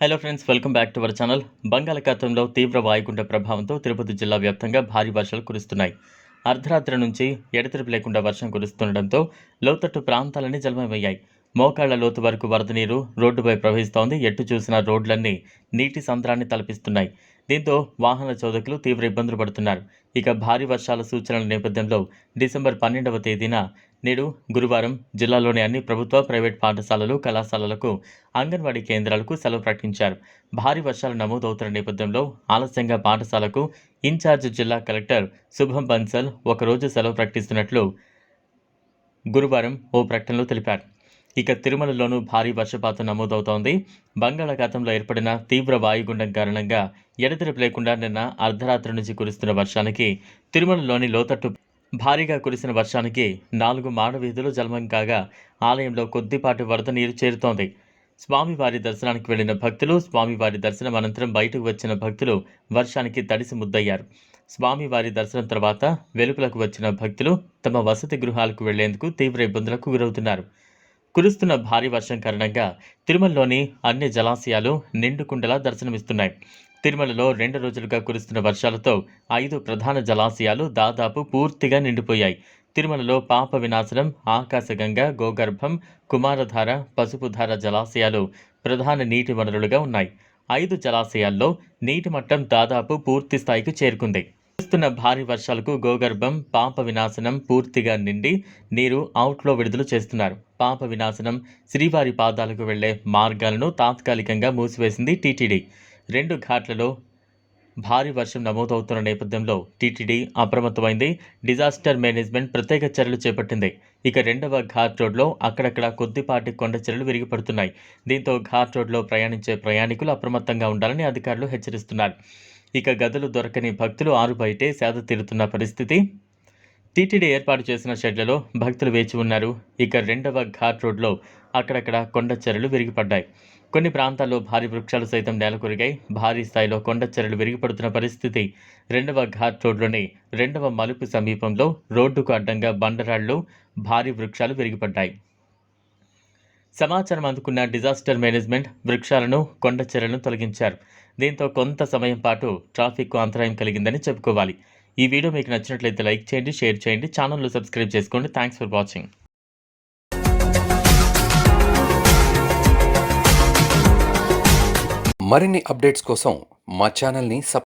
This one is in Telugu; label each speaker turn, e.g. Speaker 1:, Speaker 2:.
Speaker 1: Hello friends welcome back to our channel బంగాళాఖాతంలో తీవ్ర వాయుగుండ ప్రభావంతో తిరుపతి జిల్లా వ్యాప్తంగా భారీ వర్షాలు కురుస్తున్నాయి. అర్ధరాత్రి నుంచి ఎడతెరిపి లేకుండా వర్షం కురుస్తుండటంతో లోతట్టు ప్రాంతాలన్నీ జలమయమయ్యాయి. మోకాళ్ళ లోతు వరకు వరద నీరు రోడ్డుపై ప్రవహిస్తోంది. ఎటు చూసిన రోడ్లన్నీ నీటి సంద్రాన్ని తలపిస్తున్నాయి. దీంతో వాహన చోదకులు తీవ్ర ఇబ్బందులు పడుతున్నారు. ఇక భారీ వర్షాల సూచనల నేపథ్యంలో డిసెంబర్ పన్నెండవ తేదీన నేడు గురువారం జిల్లాలోని అన్ని ప్రభుత్వ ప్రైవేట్ పాఠశాలలు కళాశాలలకు అంగన్వాడీ కేంద్రాలకు సెలవు ప్రకటించారు. భారీ వర్షాలు నమోదవుతున్న నేపథ్యంలో ఆలస్యంగా పాఠశాలకు ఇన్ఛార్జ్ జిల్లా కలెక్టర్ శుభం బన్సల్ ఒకరోజు సెలవు ప్రకటిస్తున్నట్లు గురువారం ఓ ప్రకటనలో తెలిపారు. ఇక తిరుమలలోనూ భారీ వర్షపాతం నమోదవుతోంది. బంగాళాఖాతంలో ఏర్పడిన తీవ్ర వాయుగుండం కారణంగా ఎడతెరపు లేకుండా నిన్న అర్ధరాత్రి నుంచి కురుస్తున్న వర్షానికి తిరుమలలోని లోతట్టు భారీగా కురిసిన వర్షానికి నాలుగు మాడవీధులు జలమం కాగా ఆలయంలో కొద్దిపాటి వరద నీరు చేరుతోంది. స్వామివారి దర్శనానికి వెళ్ళిన భక్తులు స్వామివారి దర్శనం అనంతరం బయటకు వచ్చిన భక్తులు వర్షానికి తడిసి ముద్దయ్యారు. స్వామివారి దర్శనం తర్వాత వెలుపలకు వచ్చిన భక్తులు తమ వసతి గృహాలకు వెళ్ళేందుకు తీవ్ర ఇబ్బందులకు గురవుతున్నారు. కురుస్తున్న భారీ వర్షం కారణంగా తిరుమలలోని అన్ని జలాశయాలు నిండుకుండలా దర్శనమిస్తున్నాయి. తిరుమలలో రెండు రోజులుగా కురుస్తున్న వర్షాలతో ఐదు ప్రధాన జలాశయాలు దాదాపు పూర్తిగా నిండిపోయాయి. తిరుమలలో పాప వినాశనం ఆకాశగంగా గోగర్భం కుమారధార పసుపుధార జలాశయాలు ప్రధాన నీటి వనరులుగా ఉన్నాయి. ఐదు జలాశయాల్లో నీటి మట్టం దాదాపు పూర్తి స్థాయికి చేరుకుంది. కురుస్తున్న భారీ వర్షాలకు గోగర్భం పాప వినాశనం పూర్తిగా నిండి నీరు అవుట్లో విడుదల చేస్తున్నారు. పాప వినాశనం శ్రీవారి పాదాలకు వెళ్ళే మార్గాలను తాత్కాలికంగా మూసివేసింది టీటీడీ. రెండు ఘాట్లలో భారీ వర్షం నమోదవుతున్న నేపథ్యంలో టీటీడీ అప్రమత్తమైంది. డిజాస్టర్ మేనేజ్మెంట్ ప్రత్యేక చర్యలు చేపట్టింది. ఇక రెండవ ఘాట్ రోడ్లో అక్కడక్కడ కొద్దిపాటి కొండ చర్యలు విరిగిపడుతున్నాయి. దీంతో ఘాట్ రోడ్లో ప్రయాణించే ప్రయాణికులు అప్రమత్తంగా ఉండాలని అధికారులు హెచ్చరిస్తున్నారు. ఇక గదులు దొరకని భక్తులు ఆరు బయటే సేద తీరుతున్న పరిస్థితి. టీటీడీ ఏర్పాటు చేసిన షెడ్లలో భక్తులు వేచి ఉన్నారు. ఇక రెండవ ఘాట్ రోడ్లో అక్కడక్కడ కొండ చర్యలు విరిగిపడ్డాయి. కొన్ని ప్రాంతాల్లో భారీ వృక్షాలు సైతం నేలకొరిగాయి. భారీ స్థాయిలో కొండ చర్యలు విరిగిపడుతున్న పరిస్థితి. రెండవ ఘాట్ రోడ్లోని రెండవ మలుపు సమీపంలో రోడ్డుకు అడ్డంగా బండరాళ్ళు భారీ వృక్షాలు విరిగిపడ్డాయి. సమాచారం అందుకున్న డిజాస్టర్ మేనేజ్మెంట్ వృక్షాలను కొండ చర్యలను తొలగించారు. దీంతో కొంత సమయం పాటు ట్రాఫిక్కు అంతరాయం కలిగిందని చెప్పుకోవాలి. ఈ వీడియో మీకు నచ్చినట్లయితే లైక్ చేయండి షేర్ చేయండి ఛానల్ను సబ్స్క్రైబ్ చేసుకోండి. Thanks for watching.
Speaker 2: మరిన్ని అప్డేట్స్ కోసం మా ఛానల్ని సబ్